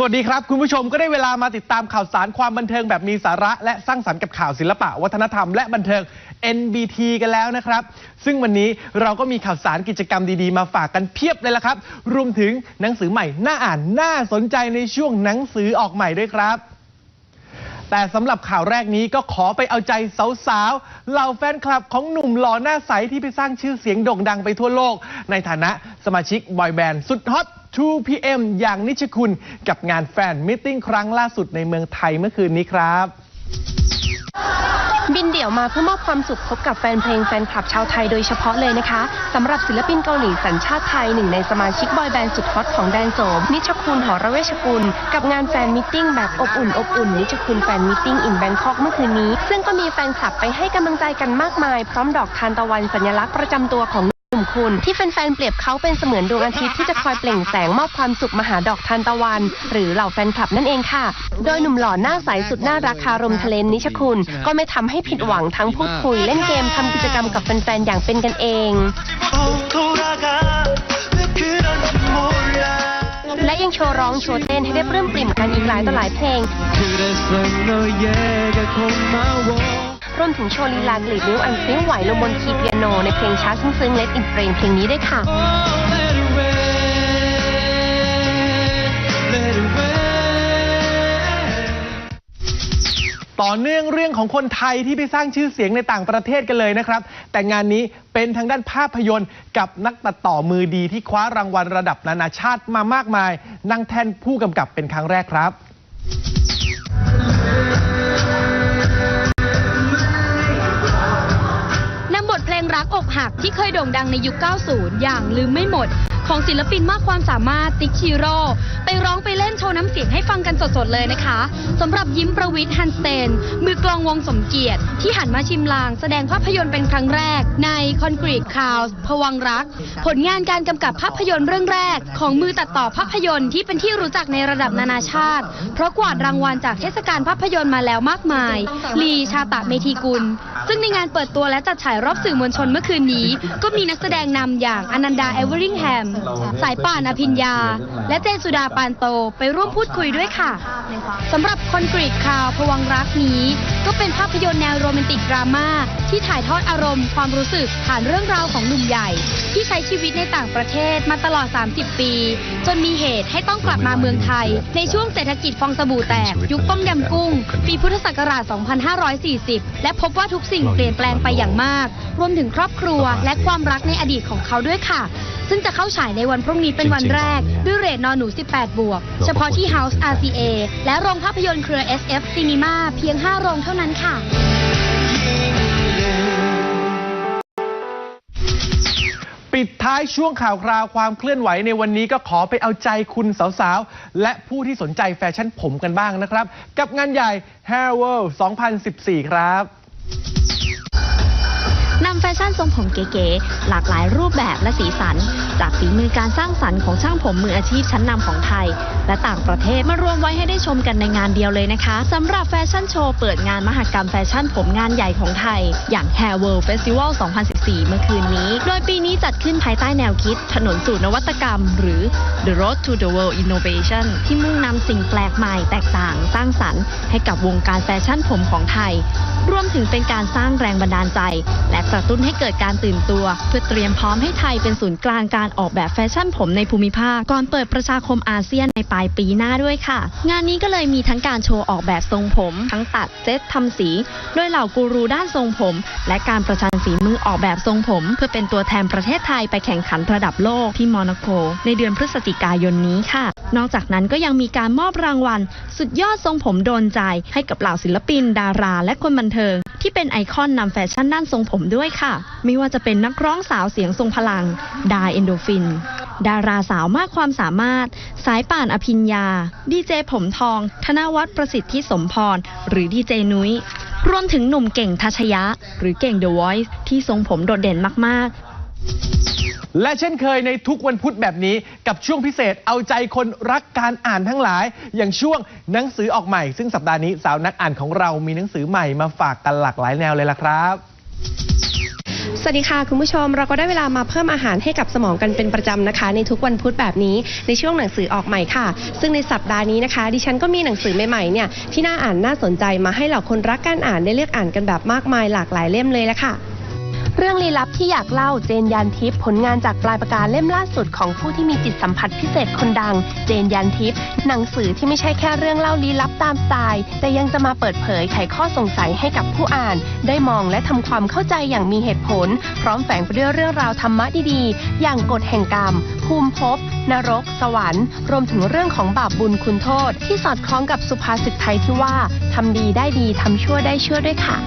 สวัสดีครับ คุณผู้ชมก็ได้เวลามาติดตามข่าวสารความบันเทิงแบบมีสาระและสร้างสรรค์กับข่าวศิลปะ วัฒนธรรมและบันเทิง NBT กันแล้วนะครับ ซึ่งวันนี้เราก็มีข่าวสารกิจกรรมดีๆ มาฝากกันเพียบเลยละครับ รวมถึงหนังสือใหม่น่าอ่านน่าสนใจในช่วงหนังสือออกใหม่ด้วยครับ แต่สำหรับข่าวแรกนี้ก็ขอไปเอาใจสาวๆเหล่าแฟนคลับของหนุ่มหล่อหน้าใสที่ไปสร้างชื่อเสียงโด่งดังไปทั่วโลก ในฐานะสมาชิกบอยแบนด์สุดฮอต 2PM อย่างนิชคุณกับงานแฟนมิทติ้งครั้งล่าสุดในเมืองไทยเมื่อคืนนี้ครับ บินเดี่ยวมาเพื่อมอบความสุขพบกับแฟนเพลงแฟนคลับชาวไทยโดยเฉพาะเลยนะคะสำหรับศิลปินเกาหลีสัญชาติไทยหนึ่งในสมาชิกบอยแบนด์สุดฮอตของแดนโสมนิชคุณหอระเวชกุล กับงานแฟนมิทติ้งแบบอบอุ่นอบอุ่นนิชคุณแฟนมิทติ้งอินแบงคอกเมื่อคืนนี้ ซึ่งก็มีแฟนคลับไปให้กำลังใจกันมากมาย พร้อมดอกทานตะวันสัญลักษณ์ประจำตัวของ ลุ่คุณที่แฟนๆเปรียบเขาเป็นเสมือนดวงอาทิตย์ที่จะคอยเปล่งแสงมอบความสุขมหาดอกทานตะวัน หรือเหล่าแฟนคลับนั่นเองค่ะ โดยหนุ่มหล่อหน้าใสสุดน่ารักคารมทะเลนิชคุณ ก็ไม่ทำให้ผิดหวังทั้งพูดคุยเล่นเกมทำกิจกรรมกับแฟนๆอย่างเป็นกันเองและยังโชว์ร้องโชว์เต้นให้ได้ปลื้มปริ่มกันอีกหลายต่อหลายเพลง รวมถึงโชว์ลีลากรีดนิ้วอันเสียงไหวลงบนคีย์เปียโน ในเพลงช้าซึ้งๆเล็ดอินเฟรมเพลงนี้ด้วยค่ะ ต่อเนื่องเรื่องของคนไทยที่ไปสร้างชื่อเสียงในต่างประเทศกันเลยนะครับ แต่งานนี้เป็นทางด้านภาพยนตร์ กับนักตัดต่อมือดีที่คว้ารางวัลระดับนานาชาติมามากมาย นั่งแทนผู้กำกับเป็นครั้งแรกครับ รักอกหักที่เคยโด่งดังในยุค 90 อย่างลืมไม่หมด ของศิลปินมากความสามารถติ๊กชิโร่ไปร้องไปเล่นโชว์น้ำเสียงให้ฟังกันสดๆเลยนะคะสำหรับยิ้มประวิทย์ฮันสเตน มือกลองวงสมเกียรติ ที่หันมาชิมลาง แสดงภาพยนตร์เป็นครั้งแรก ใน Concrete Clouds พวังรัก ผลงานการกำกับภาพยนตร์เรื่องแรก ของมือตัดต่อภาพยนตร์ที่เป็นที่รู้จักในระดับนานาชาติ เพราะกวาดรางวัลจากเทศกาลภาพยนตร์มาแล้วมากมาย ลีชาตะเมธีกุล ซึ่งในงานเปิดตัวและจัดฉายรอบสื่อมวลชนเมื่อคืนนี้ ก็มีนักแสดงนำอย่างอนันดาเอเวอริงแฮมสายป่านอภิญญา และเจนสุดาปานโตไปร่วมพูดคุยด้วยค่ะสำหรับคอนกรีตคาวพวังค์รักนี้ ก็เป็นภาพยนตร์แนวโรแมนติกดราม่าที่ถ่ายทอดอารมณ์ความรู้สึกผ่านเรื่องราวของหนุ่มใหญ่ ที่ใช้ชีวิตในต่างประเทศมาตลอด 30 ปี จนมีเหตุให้ต้องกลับมาเมืองไทย ในช่วงเศรษฐกิจฟองสบู่แตก ยุคต้มยำกุ้ง ปีพุทธศักราช 2540 และพบว่าทุกสิ่งเปลี่ยนแปลงไปอย่างมาก รวมถึงครอบครัวและความรักในอดีตของเขาด้วยค่ะ ซึ่งจะเข้าฉายในวันพรุ่งนี้เป็นวันแรก ด้วยเรทนอนหนู 18 บวก เฉพาะที่ House RCA และโรงภาพยนตร์เครือ SF Cinema เพียง 5 โรงเท่านั้นค่ะปิดท้ายช่วงข่าวคราวความเคลื่อนไหวในวันนี้ก็ขอไปเอาใจคุณสาวๆ และผู้ที่สนใจแฟชั่นผมกันบ้างนะครับ กับงานใหญ่ Hair World 2014 ครับนำแฟ ชั่นทรงผมเก๋ๆหลากหลายรูปแบบและสีสัน จากฝีมือการสร้างสรรค์ของช่างผมมืออาชีพชั้นนำของไทย และต่างประเทศมารวมไว้ให้ได้ชมกันในงานเดียวเลยนะคะสำหรับแฟชั่นโชว์เปิดงานมหกรรมแฟชั่นผมงานใหญ่ของไทย อย่าง Hair World Festival 2014 เมื่อคืนนี้ โดยปีนี้จัดขึ้นภายใต้แนวคิด ถนนสู่นวัตกรรม หรือ The Road to the World Innovation ที่มุ่งนำสิ่งแปลกใหม่แตกต่างสร้างสรรค์ให้กับวงการแฟชั่นผมของไทย รวมถึงเป็นการสร้างแรงบันดาลใจ และกระตุ้นให้เกิดการตื่นตัว เพื่อเตรียมพร้อมให้ไทยเป็นศูนย์กลางการออกแบบแฟชั่นผมในภูมิภาค ก่อนเปิดประชาคมอาเซียนในปลายปีหน้าด้วยค่ะ งานนี้ก็เลยมีทั้งการโชว์ออกแบบทรงผม ทั้งตัดเซตทำสี โดยเหล่ากูรูด้านทรงผม และการประชันฝีมือออกแบบทรงผม เพื่อเป็นตัวแทนประเทศไทยไปแข่งขันระดับโลกที่มอนาโกในเดือนพฤศจิกายนนี้ค่ะ นอกจากนั้นก็ยังมีการมอบรางวัล สุดยอดทรงผมโดนใจ ให้กับเหล่าศิลปิน ดารา และคนบันเทิง ที่เป็นไอคอนนำแฟชั่นด้านทรงผมด้วยค่ะไม่ว่าจะเป็นนักร้องสาวเสียงทรงพลัง ดาเอนโดฟิน ดาราสาวมากความสามารถ สายป่านอภิญญา ดีเจผมทอง ธนวัฒน์ประสิทธิสมพร หรือดีเจนุ้ย รวมถึงหนุ่มเก่งทัชยะ หรือเก่ง The Voice ที่ทรงผมโดดเด่นมาก ๆและเช่นเคยในทุกวันพุธแบบนี้กับช่วงพิเศษเอาใจคนรักการอ่านทั้งหลาย อย่างช่วงหนังสือออกใหม่ ซึ่งสัปดาห์นี้สาวนักอ่านของเรามีหนังสือใหม่มาฝากกันหลากหลายแนวเลยล่ะครับ สวัสดีค่ะ คุณผู้ชมเราก็ได้เวลามาเพิ่มอาหารให้กับสมองกันเป็นประจำนะคะ ในทุกวันพุธแบบนี้ในช่วงหนังสือออกใหม่ค่ะ ซึ่งในสัปดาห์นี้นะคะ ดิฉันก็มีหนังสือใหม่ๆเนี่ยที่น่าอ่านน่าสนใจมาให้เหล่าคนรักการอ่านได้เลือกอ่านกันแบบมากมายหลากหลายเล่มเลยละค่ะ เรื่องลี้ลับที่อยากเล่าเจนยันทิพย์ผลงานจากปลายปากกาเล่มล่าสุดของผู้ที่มีจิตสัมผัสพิเศษคนดัง เจนยันทิพย์หนังสือที่ไม่ใช่แค่เรื่องเล่าลี้ลับตามสไตล์แต่ยังจะมาเปิดเผยไขข้อสงสัยให้กับผู้อ่าน ได้มองและทำความเข้าใจอย่างมีเหตุผล พร้อมแฝงไปด้วยเรื่องราวธรรมะดีๆ อย่างกฎแห่งกรรม ภูมิภพนรก สวรรค์ รวมถึงเรื่องของบาปบุญคุณโทษ ที่สอดคล้องกับสุภาษิตไทยที่ว่าทำดีได้ดีทำชั่วได้ชั่วด้วยค่ะ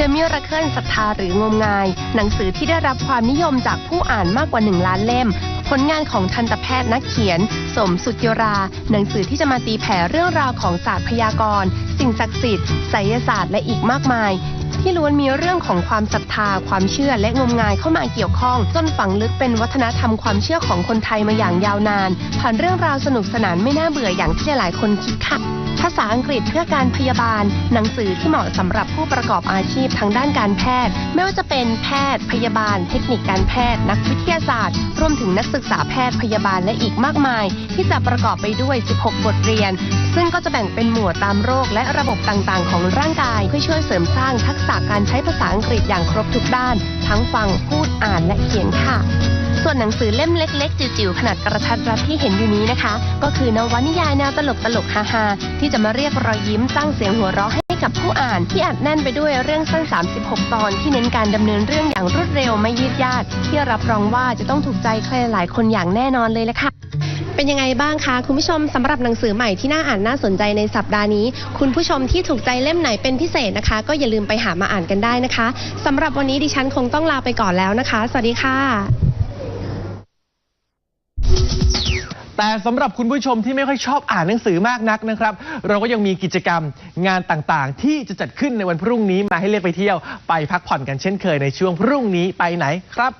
The Miracle ศรัทธาหรืองมงาย หนังสือที่ได้รับความนิยมจากผู้อ่านมากกว่า 1 ล้านเล่ม ผลงานของทันตแพทย์นักเขียน สมสุดยรา หนังสือที่จะมาตีแผ่เรื่องราวของศาสตร์พยากรณ์ สิ่งศักดิ์สิทธิ์ไสยศาสตร์และอีกมากมายที่ล้วนมีเรื่องของความศรัทธา ความเชื่อและงมงายเข้ามาเกี่ยวข้อง จนฝังลึกเป็นวัฒนธรรมความเชื่อของคนไทยมาอย่างยาวนาน ผ่านเรื่องราวสนุกสนานไม่น่าเบื่ออย่างที่หลายคนคิดค่ะ ภาษาอังกฤษเพื่อการพยาบาล หนังสือที่เหมาะสำหรับผู้ประกอบอาชีพทางด้านการแพทย์ ไม่ว่าจะเป็นแพทย์ พยาบาล เทคนิคการแพทย์ นักวิทยาศาสตร์ รวมถึงนักศึกษาแพทย์พยาบาลและอีกมากมาย ที่จะประกอบไปด้วย 16 บทเรียน ซึ่งก็จะแบ่งเป็นหมวดตามโรคและระบบต่างๆ ของร่างกาย เพื่อช่วยเสริมสร้างทักษะการใช้ภาษาอังกฤษอย่างครบทุกด้าน ทั้งฟังพูดอ่านและเขียนค่ะ ส่วนหนังสือเล่มเล็ก ๆ จิ๋วๆขนาดกระทัดรัดที่เห็นอยู่นี้นะคะ ก็คือนวนิยายแนวตลกตลกๆฮาๆที่จะมาเรียกรอยยิ้มสร้างเสียงหัวเราะให้กับผู้อ่านที่อัดแน่นไปด้วยเรื่องสั้น 36 ตอนที่เน้นการดำเนินเรื่องอย่างรวดเร็วไม่ยืดยาดที่รับรองว่าจะต้องถูกใจใครหลายคนอย่างแน่นอนเลยละค่ะเป็นยังไงบ้างคะคุณผู้ชมสำหรับหนังสือใหม่ที่น่าอ่านน่าสนใจในสัปดาห์นี้ คุณผู้ชมที่ถูกใจเล่มไหนเป็นพิเศษนะคะ ก็อย่าลืมไปหามาอ่านกันได้นะคะสำหรับวันนี้ดิฉันคงต้องลาไปก่อนแล้วนะคะ สวัสดีค่ะ แต่สำหรับคุณผู้ชมที่ไม่ค่อยชอบอ่านหนังสือมากนักนะครับ เราก็ยังมีกิจกรรมงานต่างๆ ที่จะจัดขึ้นในวันพรุ่งนี้มาให้เลือกไปเที่ยวไปพักผ่อนกันเช่นเคยในช่วงพรุ่งนี้ไปไหนครับ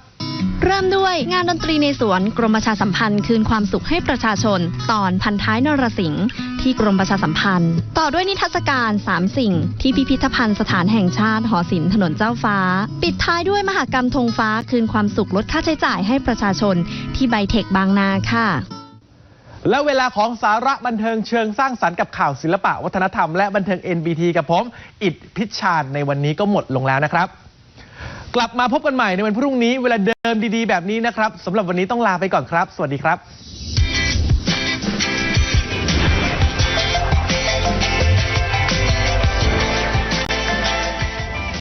เริ่มด้วยงานดนตรีในสวน กรมประชาสัมพันธ์คืนความสุขให้ประชาชน ตอนพันท้ายนรสิงห์ที่กรมประชาสัมพันธ์ ต่อด้วยนิทรรศการ 3 สิ่ง ที่พิพิธภัณฑ์สถานแห่งชาติหอศิลป์ถนนเจ้าฟ้า ปิดท้ายด้วยมหกรรมธงฟ้าคืนความสุขลดค่าใช้จ่ายให้ประชาชน ที่ไบเทคบางนาค่ะ และเวลาของสาระบันเทิงเชิงสร้างสรรค์กับข่าวศิลปะวัฒนธรรมและบันเทิง NBT กับผม อิดพิชชาญในวันนี้ก็หมดลงแล้วนะครับ กลับมาพบกันใหม่ในวันพรุ่งนี้เวลาเดิมดีๆ แบบนี้นะครับสำหรับวันนี้ต้องลาไปก่อนครับ สวัสดีครับ